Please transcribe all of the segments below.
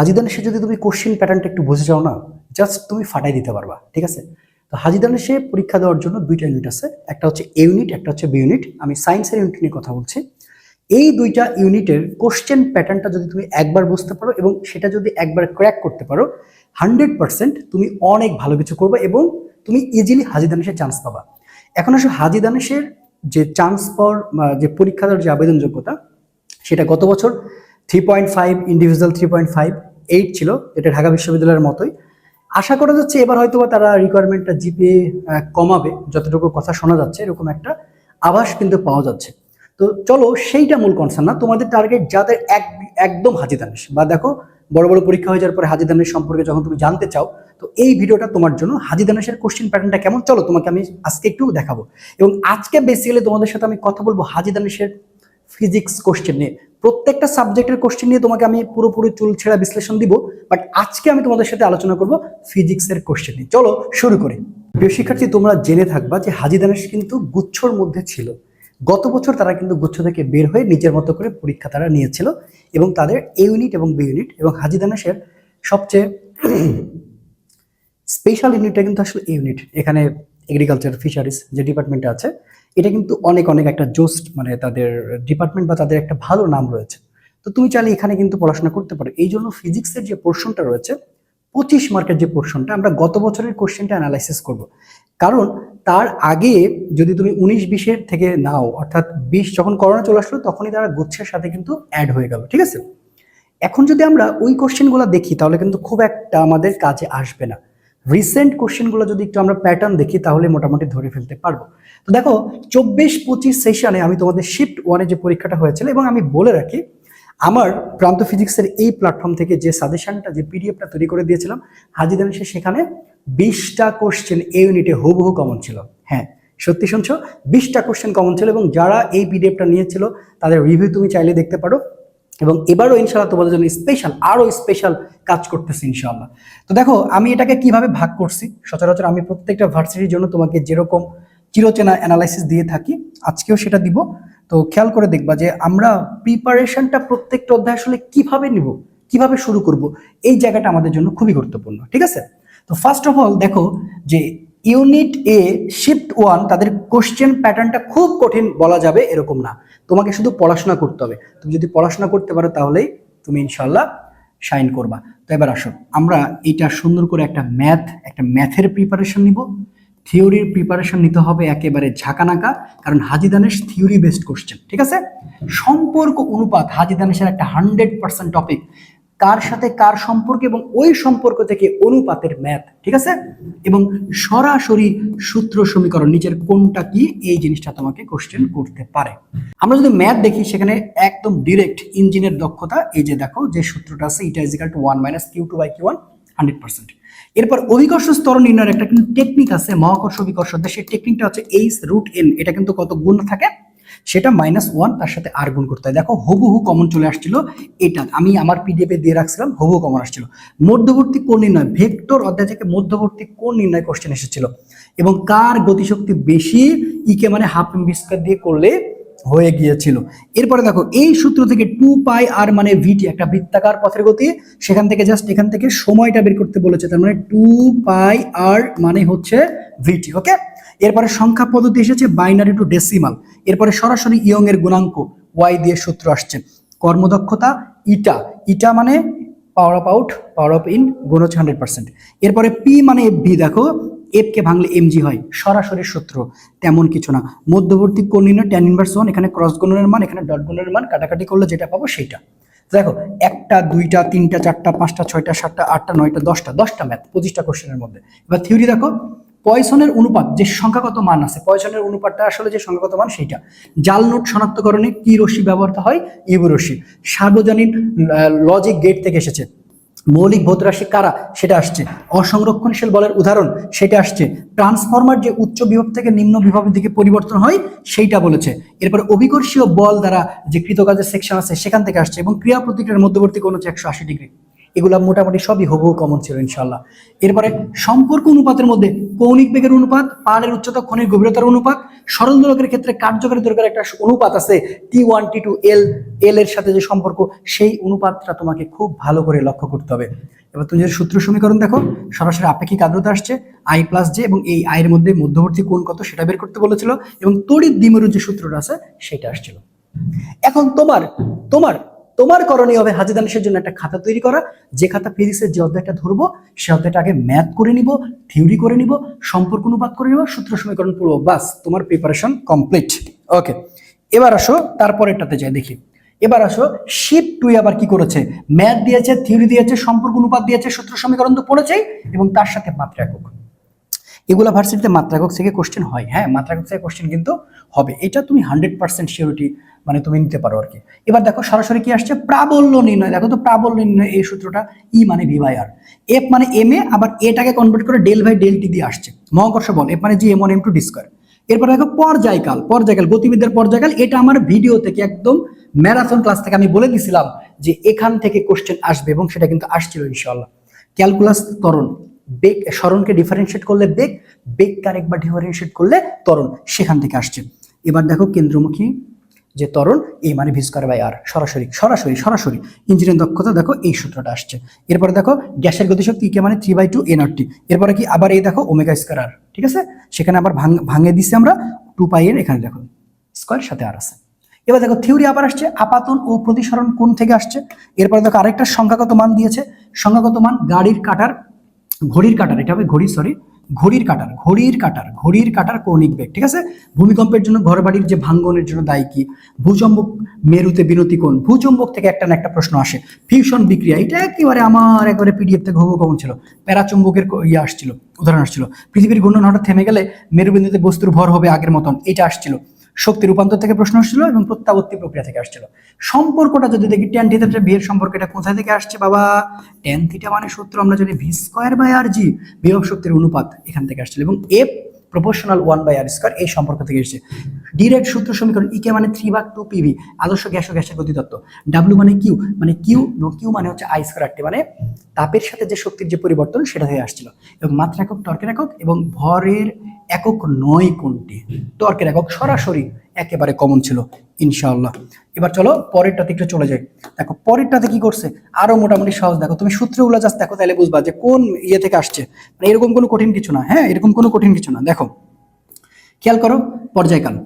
হাজিদানেশে যদি তুমি কোশ্চেন প্যাটার্নটা একটু বুঝে যাও না জাস্ট তুমি ফাটাই দিতে পারবা ঠিক আছে? তো হাজিদানেশে পরীক্ষা দেওয়ার জন্য দুইটা ইউনিট আছে একটা হচ্ছে এ ইউনিট একটা হচ্ছে বি ইউনিট আমি সায়েন্সের ইউনিট নিয়ে কথা বলছি। এই দুইটা ইউনিটের কোশ্চেন প্যাটার্নটা যদি তুমি একবার বুঝতে পারো এবং সেটা যদি একবার ক্র্যাক করতে পারো হান্ড্রেড পার্সেন্ট তুমি অনেক ভালো কিছু করবে এবং তুমি ইজিলি হাজিদানেশের চান্স পাবা। এখন আসলে হাজিদানেশের যে চান্স আহ, যে পরীক্ষা দেওয়ার যে আবেদন যোগ্যতা সেটা গত বছর three point five individual three point five eight ছিল, এটা ঢাকা বিশ্ববিদ্যালয়ের মতোই। আশা করা যাচ্ছে এবার হয়তো তারা রিকোয়ারমেন্টটা জিপিএ কমাবে, যতটুকু কথা শোনা যাচ্ছে, এরকম একটা আভাস কিন্তু পাওয়া যাচ্ছে। তো চলো, সেইটা মূল কনসার্ন না। তোমাদের টার্গেট যাদের এক, একদম হাজিদানেশ বা দেখো, বড় বড় পরীক্ষা হয়ে যাওয়ার পরে হাজিদানেশ সম্পর্কে যখন তুমি জানতে চাও, তো এই ভিডিওটা তোমার জন্য। হাজিদানেশের কোশ্চেন প্যাটার্নটা কেমন? চলো, তোমাকে আমি আজকে একটু দেখাবো। এবং আজকে বেসিক্যালি তোমাদের সাথে আমি কথা বলব হাজিদানেশের ফিজিক্স কোশ্চেন নিয়ে। প্রত্যেকটা সাবজেক্টের কোশ্চেন নিয়ে তোমাকে আমি পুরোপুরি চুল ছেঁড়া বিশ্লেষণ দিব বাট আজকে আমি তোমাদের সাথে আলোচনা করব ফিজিক্সের কোশ্চেন নিয়ে। চলো, শুরু করি। প্রিয় শিক্ষার্থী, তোমরা জেনে থাকবা যে হাজি দানেশ কিন্তু গুচ্ছর মধ্যে ছিল। গত বছর তারা কিন্তু গুচ্ছ থেকে বের হয়ে নিজের মতো করে পরীক্ষা তারা নিয়েছিল এবং তাদের এ ইউনিট এবং বি ইউনিট এবং হাজি দানেশের সবচেয়ে স্পেশাল ইউনিটটা কিন্তু আসলে ইউনিট এখানে এগ্রিকালচার ফিশারিজ যে ডিপার্টমেন্টে আছে। এটা কিন্তু অনেক অনেক একটা জোস্ট মানে তাদের ডিপার্টমেন্ট বা তাদের একটা ভালো নাম রয়েছে। তো তুমি চাইলে এখানে কিন্তু পড়াশোনা করতে পারো। এই জন্য ফিজিক্সের যে পোর্শনটা রয়েছে, পঁচিশ মার্কের যে পোর্শনটা আমরা গত বছরের কোশ্চেনটা অ্যানালাইসিস করব। কারণ তার আগে যদি তুমি উনিশ বিশের থেকে নাও, অর্থাৎ বিশ যখন করোনা চলে আসলো, তখনই তারা গুচ্ছের সাথে কিন্তু অ্যাড হয়ে গেল, ঠিক আছে? এখন যদি আমরা ওই কোশ্চেনগুলো দেখি, তাহলে কিন্তু খুব একটা আমাদের কাজে আসবে না। রিসেন্ট কোশ্চেনগুলো যদি একটু আমরা প্যাটার্ন দেখি, তাহলে মোটামুটি ধরে ফেলতে পারব। তো দেখো, চব্বিশ পঁচিশ সেশনে আমি তোমাদের শিফট ওয়ানে যে পরীক্ষাটা হয়েছিল, এবং আমি বলে রাখি, আমার প্রান্ত ফিজিক্সের এই প্ল্যাটফর্ম থেকে যে সাজেশনটা যে পিডিএফটা তৈরি করে দিয়েছিলাম হাজিদান সে সেখানে বিশটা কোশ্চেন এই ইউনিটে হুবহু কমন ছিল। হ্যাঁ সত্যি শুনছো? বিশটা কোশ্চেন কমন ছিল, এবং যারা এই পিডিএফটা নিয়েছিল, তাদের রিভিউ তুমি চাইলে দেখতে পারো। এবং এবারও ইনশাল্লাহ তোমাদের জন্য স্পেশাল আরও স্পেশাল কাজ করতেছি ইনশাল্লাহ তো দেখো, আমি এটাকে কীভাবে ভাগ করছি? সচরাচর আমি প্রত্যেকটা ভার্সিটির জন্য তোমাকে যেরকম চিরচেনা অ্যানালাইসিস দিয়ে থাকি, আজকেও সেটা দিব। তো খেয়াল করে দেখবা যে আমরা প্রিপারেশনটা প্রত্যেকটা অধ্যায় আসলে কীভাবে নিব, কীভাবে শুরু করব, এই জায়গাটা আমাদের জন্য খুবই গুরুত্বপূর্ণ, ঠিক আছে? তো ফার্স্ট অফ অল দেখো যে ইউনিট এ শিফট ওয়ান তাদের কোশ্চেন প্যাটার্নটা খুব কঠিন বলা যাবে এরকম না। তোমাকে শুধু পড়াশোনা করতে হবে। তুমি যদি পড়াশোনা করতে পারো তাহলেই তুমি ইনশাল্লাহ শাইন করবা। তো এবার আসো, আমরা এটা সুন্দর করে একটা ম্যাথ একটা ম্যাথের প্রিপারেশন নিব। থিওরির প্রিপারেশন নিতে হবে একেবারে ঝাঁকানাকা, কারণ হাজিদানেশ থিওরি বেসড কোশ্চেন ঠিক আছে? সম্পর্ক অনুপাত হাজিদানেশের একটা হান্ড্রেড পার্সেন্ট টপিক কার সাথে কার সম্পর্ক এবং ওই সম্পর্ক থেকে অনুপাতের ম্যাথ, ঠিক আছে? এবং সরাসরি সূত্র সমীকরণ নিচের কোনটা কি, এই জিনিসটা তোমাকে কোশ্চেন করতে পারে। আমরা যদি ম্যাথ দেখি, সেখানে একদম ডিরেক্ট ইঞ্জিনের দক্ষতা, এই যে দেখো, যে সূত্রটা আছে eta is equal to one minus Q two by Q one hundred percent এরপর অভিকর্ষ স্তর নির্ণয়ের একটা কিন্তু টেকনিক আছে, মহাকর্ষ অভিকর্ষ সেই টেকনিকটা হচ্ছে এইচ রুট এন এটা কিন্তু কত গুণ থাকে? সেটা মাইনাস ওয়ান তার সাথে আর গুণ করতে হয়। দেখো, হুবহু কমন চলে আসছিল এটা। আমি আমার পিডিএফে দিয়ে রাখছিলাম, হুবহু কমন আসছিল। মধ্যবর্তী কোণ নির্ণয়, ভেক্টর অধ্যায় থেকে মধ্যবর্তী কোণ নির্ণয় কোশ্চেন এসেছিল। এবং কার গতিশক্তি বেশি ইকে মানে হাফ এম স্কোয়ার দিয়ে করলে হয়ে গিয়েছিল। এরপরে দেখো, এই সূত্র থেকে টু পাই আর মানে ভিটি একটা বৃত্তাকার পথের গতি। সেখান থেকে জাস্ট এখান থেকে সময়টা বের করতে বলেছে, তার মানে টু পাই আর মানে হচ্ছে ভিটি ওকে এরপরে সংখ্যা পদ্ধতি এসেছে বাইনারি টু ডেসিমাল এরপরে সরাসরি ইয়ং এর গুণাঙ্ক ওয়াই দিয়ে সূত্র আসছে। কর্মদক্ষতা ইটা ইটা মানে power of out power of in গুণ হচ্ছে হান্ড্রেড পার্সেন্ট এরপরে পি মানে এফ ভি দেখো এফ কে ভাঙলে এমজি হয়, সরাসরি সূত্র, তেমন কিছু না। মধ্যবর্তী কোণ নির্ণয় ট্যান ইনভার্স ওয়ান এখানে ক্রস গুণনের মান, এখানে ডট গুণনের মান, কাটাকাটি করলে যেটা পাবো সেইটা। দেখো, একটা, দুইটা, তিনটা, চারটা, পাঁচটা, ছয়টা, সাতটা, আটটা, নয়টা, দশটা দশটা ম্যাথ পঁচিশটা কোশ্চেনের মধ্যে। এবার থিওরি দেখো পয়সনের অনুপাত, যে সংখ্যাগত মান আছে, পয়সনের অনুপাতটা আসলে যে সংখ্যাগত মান সেইটা। জাল নোট শনাক্তকরণে কি রশ্মি ব্যবহৃত হয়? ইউ রশ্মি। সার্বজনীন লজিক গেট থেকে এসেছে। মৌলিক ভৌত রাশি কারা? সেটা আসছে। অসংরক্ষণশীল বলের উদাহরণ, সেটা আসছে। ট্রান্সফরমার যে উচ্চ বিভব থেকে নিম্ন বিভবের দিকে পরিবর্তন হয়, সেইটা বলেছে। এরপর অভিকর্ষীয় বল দ্বারা যে কৃতকাজের সেকশন আছে, সেখান থেকে আসছে এবং ক্রিয়া প্রতিক্রিয়ার মধ্যবর্তী কোণ হচ্ছে একশো আশি ডিগ্রি। এগুলা মোটামুটি সবই হুবহু কমন ছিল ইনশাল্লাহ এরপরে সম্পর্ক অনুপাতের মধ্যে কৌণিক বেগের অনুপাত, পাহাড়ের উচ্চতা খনির গভীরতার অনুপাত, সরল দোলকের ক্ষেত্রে কার্যকারী দোলকের একটা অনুপাত আছে টি ওয়ান টি টু এল এল এর সাথে যে সম্পর্ক, সেই অনুপাতটা তোমাকে খুব ভালো করে লক্ষ্য করতে হবে। এবার তুমি যদি সূত্র সমীকরণ দেখো, সরাসরি আপেক্ষিক আর্দ্রতা আসছে আই প্লাস জে এবং এই আয়ের মধ্যে মধ্যবর্তী কোণ কত সেটা বের করতে বলেছিল এবং তড়িৎ দ্বিমেরুর যে সূত্রটা আছে, সেটা আসছিল। এখন তোমার তোমার তোমার করণীয় হবে হাজি দানিশের জন্য একটা খাতা তৈরি করা। যে খাতা ফিজিক্সের যে অধ্যায়টা ধরবো, সে অধ্যায়টা আগে ম্যাথ করে নিব থিওরি করে নিব, সম্পর্ক অনুপাত করে নিব, সূত্র সমীকরণ পড়ব। বাস তোমার প্রিপারেশন কমপ্লিট ওকে এবার আসো, তারপরেরটাতে যাই, দেখি। এবার আসো শিপ টু আবার কি করেছে? ম্যাথ দিয়েছে থিওরি দিয়েছে, সম্পর্ক অনুপাত দিয়েছে, সূত্র সমীকরণ তো পড়েছেই, এবং তার সাথে মাত্রা একক। এগুলা ভার্সিটিতে মাত্রাকক থেকে কোশ্চেন হয়। হ্যাঁ মাত্রাকক থেকে কোশ্চেন কিন্তু হবে। এটা তুমি হান্ড্রেড পার্সেন্ট সিওরিটি মানে তুমি নিতে পারো আর কি। এবার দেখো সরাসরি কি আসছে? প্রাবল্য নির্ণয়। দেখো তো প্রাবল্য নির্ণয় এই সূত্রটা ই মানে ভি বাই আর এফ মানে এম এ আবার এটাকে কনভার্ট করে ডেল বাই ডেল টি দিয়ে আসছে। মহাকর্ষ বল এফ মানে G M one M two D square এরপর দেখো পর্যায়কাল। পর্যায়কাল, গতিবিদ্যার পর্যায়কাল। এটা আমার ভিডিও থেকে একদম ম্যারাথন ক্লাস থেকে আমি বলে দিছিলাম যে এখান থেকে কোশ্চেন আসবে এবং সেটা কিন্তু আসছিল ইনশাল্লাহ ক্যালকুলাস ত্বরণ। বেগ স্মরণকে ডিফারেন্সিয়েট করলে বেগ বেগকে আরেকবার ডিফারেন্সিয়েট করলে ত্বরণ সেখান থেকে আসছে। এবার দেখো কেন্দ্রমুখী যে ত্বরণ এই মানে ভি স্কোয়ার বাই আর সরাসরি সরাসরি সরাসরি। ইঞ্জিনের দক্ষতা দেখো এই সূত্রটা আসছে। এরপরে দেখো গ্যাসের গতিশক্তি কে মানে three by two N R T এরপরে কি আবার এই দেখো ওমেগা স্কোয়ার আর ঠিক আছে? সেখানে আবার ভাঙ, ভাঙে দিছি আমরা টু পাই এর এখানে দেখো স্কোয়ার সাথে আর আছে। এবার দেখো থিওরি আবার আসছে, আপাতন ও প্রতিসরণ কোন থেকে আসছে? এরপরে দেখো আরেকটা সংখ্যাগত মান দিয়েছে। সংখ্যাগত মান গাড়ির কাটার ঘড়ির কাটার, এটা হবে ঘড়ি সরি ঘড়ির কাটার ঘড়ির কাটার ঘড়ির কাটার কৌণিক বেগ, ঠিক আছে? ভূমিকম্পের জন্য ঘর বাড়ির যে ভাঙ্গনের জন্য দায়ী কি? ভূচম্বক মেরুতে বিনতি কোণ, ভূচম্বক থেকে একটা না একটা প্রশ্ন আসে। ফিউশন বিক্রিয়া, এটা একেবারে আমার, একবারে পিডিএফ থেকে হুবহু কমন ছিল। প্যারাচুম্বকের ইয়ে আসছিল, উদাহরণ আসছিল। পৃথিবীর ঘূর্ণন হঠাৎ থেমে গেলে মেরুবিন্দুতে বস্তুর ভর হবে আগের মতন, এটা আসছিল। শক্তি রূপান্তর থেকে প্রশ্ন আসছিল এবং প্রত্যাবর্তী প্রক্রিয়া থেকে আসছিল। সম্পর্কটা যদি দেখি টেন থিটা বিয়ের সম্পর্ক এটা কোথায় থেকে আসছে বাবা? টেন থিটা মানে সূত্র আমরা জানি V square by R G বিভব শক্তির অনুপাত এখান থেকে আসছিল এবং F proportional one by R square এই সম্পর্ক থেকে এসেছে। ডিরেক্ট সূত্র সমীকরণ ইকে মানে থ্রি ভাগ টু পিভি আদর্শ গ্যাস ও গ্যাসের গতিতত্ত্ব ডাব্লু মানে কিউ মানে কিউ এবং কিউ মানে হচ্ছে আই স্কোয়ার আরটি মানে তাপের সাথে যে শক্তির যে পরিবর্তন সেটা হয়ে আসছিল। এবং মাত্রা একক টর্কের একক এবং ভরের একক নয় কোনটি? টর্কের একক সরাসরি একেবারে কমন ছিল, ইনশাআল্লাহ। এবার চলো পরেরটাতে একটু চলে যাই। দেখো, পরেরটাতে কি করছে? আরও মোটামুটি সহজ। দেখো, তুমি সূত্রগুলো জাস্ট দেখো, তাহলে বুঝবা যে কোন ইয়ে থেকে আসছে। মানে এরকম কোনো কঠিন কিছু না। হ্যাঁ এরকম কোনো কঠিন কিছু না। দেখো, খেয়াল করো, পর্যায়কাল।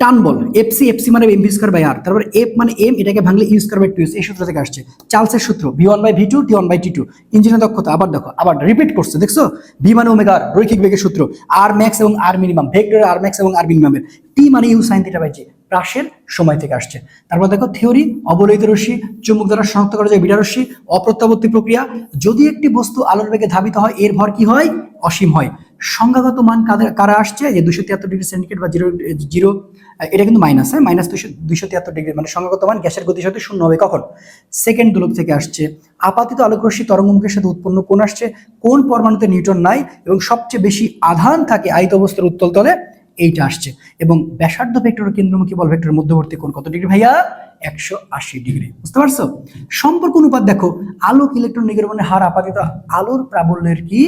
টান বল এফসি এফসি মানে M V square by R তারপর এফ মানে এম এটাকে ভাঙলে ইউ স্কোয়ার বাই টু এই সূত্র থেকে আসছে। চার্লসের সূত্র V one by V two T one by T two ইঞ্জিনের দক্ষতা, আবার দেখো, আবার রিপিট করছে, দেখছ? ভি মানে ওমেগা আর রৈখিক বেগের সূত্র আর ম্যাক্স এবং R minimum vector R max এবং আর মিনিমামের টি মানে U sine theta by G প্রাসের সময় থেকে আসছে। তারপর দেখো থিওরি অবলোহিত রশ্মি, চুম্বক দ্বারা শনাক্ত করা যায় বিটা রশ্মি, অপ্রত্যাবর্তী প্রক্রিয়া, যদি একটি বস্তু আলোর বেগে ধাবিত হয়, এর ভর কি হয়? অসীম হয়। সংখ্যাগত মান কারা আসছে? যে দুশো তিয়াত্তর ডিগ্রি সেন্টিগ্রেড বা জিরো জিরো, এটা কিন্তু মাইনাস হ্যাঁ? মাইনাস দুশো দুশো তিয়াত্তর ডিগ্রি মানে সংখ্যাগত মান গ্যাসের গতিশক্তি শূন্য হবে। কখন? সেকেন্ড দোলক থেকে আসছে। আপাতিত আলোকরশ্মি তরঙ্গমুখের সাথে উৎপন্ন কোন আসছে। কোন পরমাণুতে নিউটন নাই এবং সবচেয়ে বেশি আধান থাকে আয়ত অবস্থার উত্তল তলে, এইটা আসছে। এবং ব্যাসার্ধ ভেক্টর কেন্দ্রমুখী বল ভেক্টরের মধ্যবর্তী কোণ কত ডিগ্রি ভাইয়া? একশো আশি ডিগ্রি। বুঝতে পারছ? সম্পর্ক অনুপাত দেখো। আলোক ইলেকট্রন নির্গমনের হার আপাতিত আলোর প্রাবল্যের কি?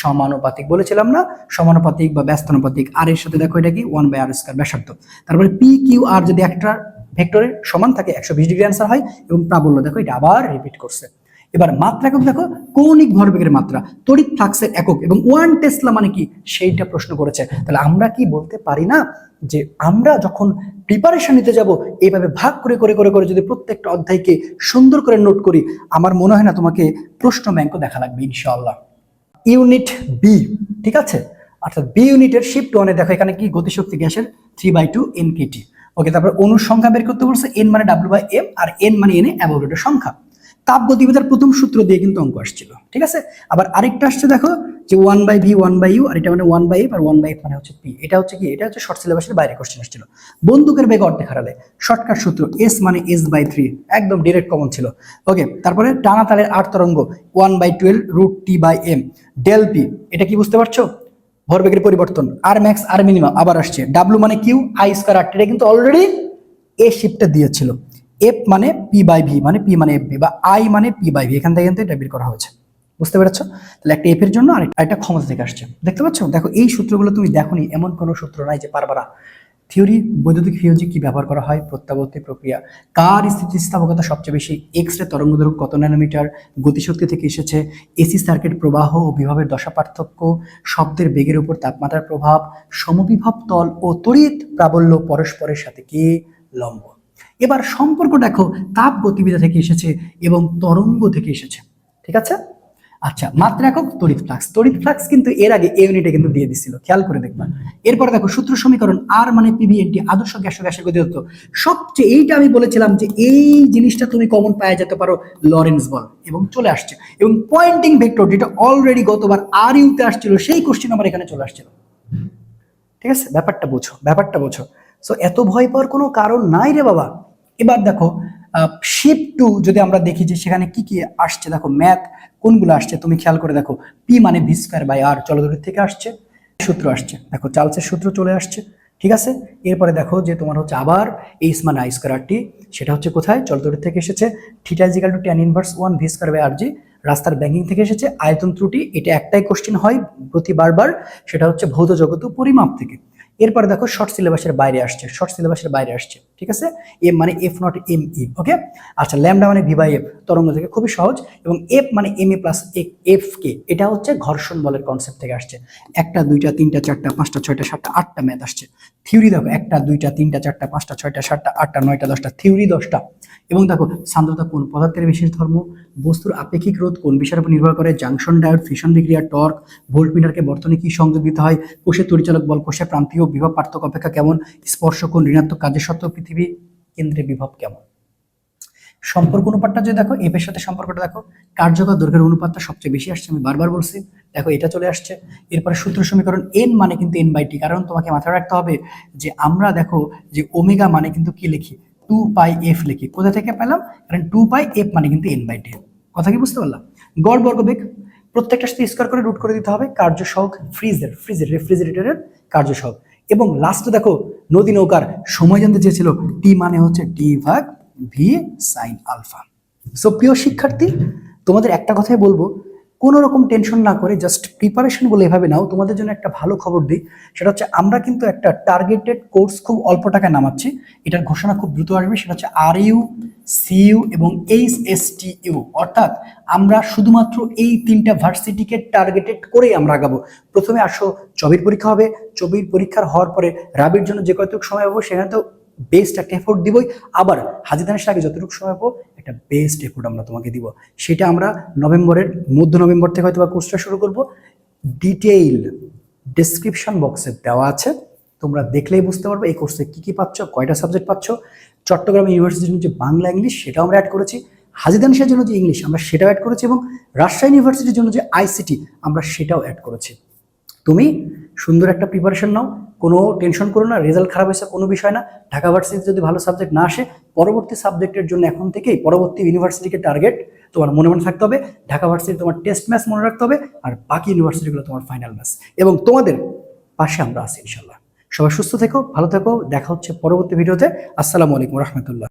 সমানুপাতিক বলেছিলাম না? সমানুপাতিক বা ব্যস্তানুপাতিক। আর এর সাথে দেখো এটা কি? ওয়ান বাই আর স্কয়ার ব্যাসার্ধ। তারপরে পি কিউ আর যদি একটা ভেক্টরের সমান থাকে, একশো বিশ ডিগ্রি অ্যান্সার হয় এবং প্রাবল্য, দেখো এটা আবার রিপিট করছে। এবার মাত্রা একক দেখো, কৌণিক ভরবেগের মাত্রা। তড়িৎ ফ্লাক্সের একক এবং ওয়ান টেসলা মানে কি? সেইটা প্রশ্ন করেছে। তাহলে আমরা কি বলতে পারি না যে আমরা যখন প্রিপারেশন নিতে যাব, এইভাবে ভাগ করে করে করে করে যদি প্রত্যেকটা অধ্যায়কে সুন্দর করে নোট করি, আমার মনে হয় না তোমাকে প্রশ্ন ব্যাংকও দেখা লাগবে, ইনশাআল্লাহ। ইউনিট বি ঠিক আছে? অর্থাৎ বি ইউনিটের শিফট ওয়ানে দেখো এখানে কি গতিশক্তি গ্যাসের three by two N KT okay তারপর অনুর সংখ্যা বের করতে বলছে এন মানে W by M R N মানে এনে অ্যাভোভেটের সংখ্যা। তাপ গতিবিদ্যার প্রথম সূত্র দিয়ে কিন্তু অঙ্ক আসছিল, ঠিক আছে? আবার আরেকটা আসছে দেখো যে one by V one by U আর এটা মানে ওয়ান বাই এফ আর ওয়ান বাই এফ মানে হচ্ছে পি এটা হচ্ছে কি? এটা হচ্ছে শর্ট সিলেবাসের বাইরে কোশ্চেন আসছিল। বন্দুকের বেগ অর্ধেক হারালে শর্টকাট সূত্র এস মানে এস বাই থ্রি একদম ডিরেক্ট কমন ছিল। ওকে তারপরে টানা তালের আট তরঙ্গ one by twelve root T by M del P এটা কি বুঝতে পারছ? ভরবেগের পরিবর্তন আর ম্যাক্স আর মিনিমাম আবার আসছে। ডাব্লু মানে কিউ আই স্কোয়ার আর এটা কিন্তু অলরেডি এ শিফটটা দিয়েছিল। এফ মানে পি বাই ভি মানে পি মানে এফ ভি বা আই মানে পি বাই ভি এখান থেকে কিন্তু এটা বের করা হয়েছে। বুঝতে পেরেছ? তাহলে একটা এফ এর জন্য আর একটা ক্ষমতা থেকে আসছে। দেখতে পাচ্ছ? দেখো, এই সূত্রগুলো তুমি দেখোনি, এমন কোনো সূত্র নাই যে পারবারা। থিওরি বৈদ্যুতিক ফিওজি কি ব্যবহার করা হয়? প্রত্যাবর্তী প্রক্রিয়া। কার স্থিতিস্থাপকতা সবচেয়ে বেশি? এক্স রে তরঙ্গ দৈর্ঘ্য কত ন্যানোমিটার? গতিশক্তি থেকে এসেছে। এসি সার্কিট প্রবাহ ও বিভবের দশা পার্থক্য। শব্দের বেগের উপর তাপমাত্রার প্রভাব। সমবিভব তল ও তড়িৎ প্রাবল্য পরস্পরের সাথে কি? লম্ব। এবার সম্পর্ক দেখো, তাপ গতিবিদ্যা থেকে এসেছে এবং তরঙ্গ থেকে এসেছে। ঠিক আছে? আচ্ছা মাত্রা একক তড়িৎ ফ্লাক্স। তড়িৎ ফ্লাক্স কিন্তু এর আগে এই ইউনিটে কিন্তু দিয়ে দিছিল, খেয়াল করে দেখবা। এরপরে দেখো, সূত্র সমীকরণ আর মানে পিবিএনটি আদর্শ গ্যাস গ্যাসের গতিতত্ত্ব সবচেয়ে এইটা আমি বলেছিলাম যে এই জিনিসটা তুমি কমন পাওয়া যেতে পারো লরেন্স বল। এবং চলে আসছে। এবং পয়েন্টিং ভেক্টর যেটা অলরেডি গতবার আর ইউতে আসছিল, সেই কোশ্চেন আমার এখানে চলে আসছিল। ঠিক আছে? ব্যাপারটা বোঝো ব্যাপারটা বোঝো। সো এত ভয় পাওয়ার কোনো কারণ নাই রে বাবা। এবার দেখো শিপ টু যদি আমরা দেখি যে সেখানে কি কি আসছে, দেখো ম্যাথ কোনগুলো আসছে, তুমি খেয়াল করে দেখো। পি মানে ভি স্কোয়ার বাই আর চলদূরের থেকে আসছে, সূত্র আসছে। দেখো, চার্লসের সূত্র চলে আসছে, ঠিক আছে? এরপরে দেখো যে তোমার হচ্ছে আবার এইস মানে আই স্কোয়ার আর টি সেটা হচ্ছে কোথায়? চলদূরের থেকে এসেছে theta is equal to tan inverse one V square by R G রাস্তার ব্যাংকিং থেকে এসেছে, আয়তন ত্রুটি, এটা একটাই কোশ্চেন হয় প্রতি বারবার সেটা হচ্ছে ভৌত জগত পরিমাপ থেকে। এরপরে দেখো শর্ট সিলেবাসের বাইরে আসছে শর্ট সিলেবাসের বাইরে আসছে, ঠিক আছে? এম মানে F nought M E okay আচ্ছা ল্যামডা মানে ভি বাই এফ তরঙ্গ থেকে খুবই সহজ, এবং এফ মানে M A plus F K এটা হচ্ছে ঘর্ষণ বলের কনসেপ্ট থেকে আসছে। একটা, দুইটা, তিনটা, চারটা, পাঁচটা, ছয়টা, সাতটা, আটটা ম্যাথ আসছে। থিওরি দেখো, একটা, দুইটা, তিনটা, চারটা, পাঁচটা, ছয়টা, সাতটা, আটটা, নয়টা, দশটা থিওরি দশটা। এবং দেখো, সান্দ্রতা কোন পদার্থের বিশেষ ধর্ম? বস্তুর আপেক্ষিক রোধ কোন বিষয়ের উপর নির্ভর করে? জাংশন ডায়োড ফিশন বিক্রিয়া, টর্ক, ভোল্টমিটারকে বর্তনে কি সংযোগ দিতে হয়? কোষের পরিচালক বল, কোষের প্রান্তীয় বিভব পার্থক্য অপেক্ষা কেমন? স্পর্শ কোন ঋণাত্মক কাজের সত্ত্বেও পৃথিবী কেন্দ্রে বিভব কেমন? সম্পর্ক অনুপাতটা যদি দেখো এফের সাথে সম্পর্কটা দেখো, কার্যকর দৈর্ঘ্যের অনুপাতটা সবচেয়ে বেশি আসছে, আমি বারবার বলছি। দেখো, এটা চলে আসছে। এরপরে সূত্র সমীকরণ এন মানে কিন্তু এন বাই টি কারণ তোমাকে মাথায় রাখতে হবে যে আমরা দেখো যে ওমেগা মানে কিন্তু কি লিখি? টু পাই এফ লিখি। কোথা থেকে পেলাম? কারণ টু পাই এফ মানে কিন্তু এন বাই টি কথা কি বুঝতে পারলাম? গড় বর্গবেগ প্রত্যেকটা সাথে স্কোয়ার করে রুট করে দিতে হবে কার্য সহগ ফ্রিজের ফ্রিজের রেফ্রিজারেটরের কার্য সহগ। এবং লাস্টে দেখো, নদী নৌকার সময় জানতে চেয়েছিল টি মানে হচ্ছে টি ভাগ ভি সাইন আলফা সো প্রিয় শিক্ষার্থী, তোমাদের একটা কথাই বলব কোনো রকম টেনশন না করে জাস্ট প্রিপারেশন বলে এভাবে নাও। তোমাদের জন্য একটা ভালো খবর দিই, সেটা হচ্ছে আমরা কিন্তু একটা টার্গেটেড কোর্স খুব অল্প টাকায় নামাচ্ছি। এটার ঘোষণা খুব দ্রুত আসবে, সেটা হচ্ছে আর ইউ সিইউ এবং এইচ এস টি ইউ অর্থাৎ আমরা শুধুমাত্র এই তিনটা ভার্সিটিকে টার্গেটেড করেই আমরা আগাবো। প্রথমে আসো চবির পরীক্ষা হবে। চবির পরীক্ষার হওয়ার পরে রাবির জন্য যে কতটুকু সময় পাবো, সেখানে তো বেস্ট একটা এফোর্ট দিবই। আবার হাজিদানের আগে যতটুকু সময় পাবো, একটা বেস্ট এফোর্ট আমরা তোমাকে দিব। সেটা আমরা নভেম্বরের, মধ্য নভেম্বর থেকে হয়তো বা কোর্সটা শুরু করব। ডিটেইল ডেসক্রিপশন বক্সে দেওয়া আছে। তোমরা দেখলেই বুঝতে পারবে এই কোর্সে কী কী পাচ্ছ, কয়টা সাবজেক্ট পাচ্ছ। চট্টগ্রাম ইউনিভার্সিটির জন্য যে বাংলা ইংলিশ সেটাও আমরা অ্যাড করেছি। হাজিদানিসের জন্য যে ইংলিশ আমরা সেটাও অ্যাড করেছি এবং রাজশাহী ইউনিভার্সিটির জন্য যে আইসিটি আমরা সেটাও অ্যাড করেছি। তুমি সুন্দর একটা প্রিপারেশন নাও। কোনো টেনশন করো না রেজাল্ট খারাপ হয়েছে কোনো বিষয় না। ঢাকা ভার্সিটি যদি ভালো সাবজেক্ট না আসে, পরবর্তী সাবজেক্টের জন্য এখন থেকেই পরবর্তী ইউনিভার্সিটিকে টার্গেট তোমার মনে মনে থাকতে হবে, ঢাকা ভার্সিটি তোমার টেস্ট ম্যাচ মনে রাখতে হবে আর বাকি ইউনিভার্সিটিগুলো তোমার ফাইনাল ম্যাচ এবং তোমাদের পাশে আমরা আছি ইনশাল্লাহ সবাই সুস্থ থেকো, ভালো থেকো, দেখা হচ্ছে পরবর্তী ভিডিওতে আসসালামু আলাইকুম রহমতুল্লাহ।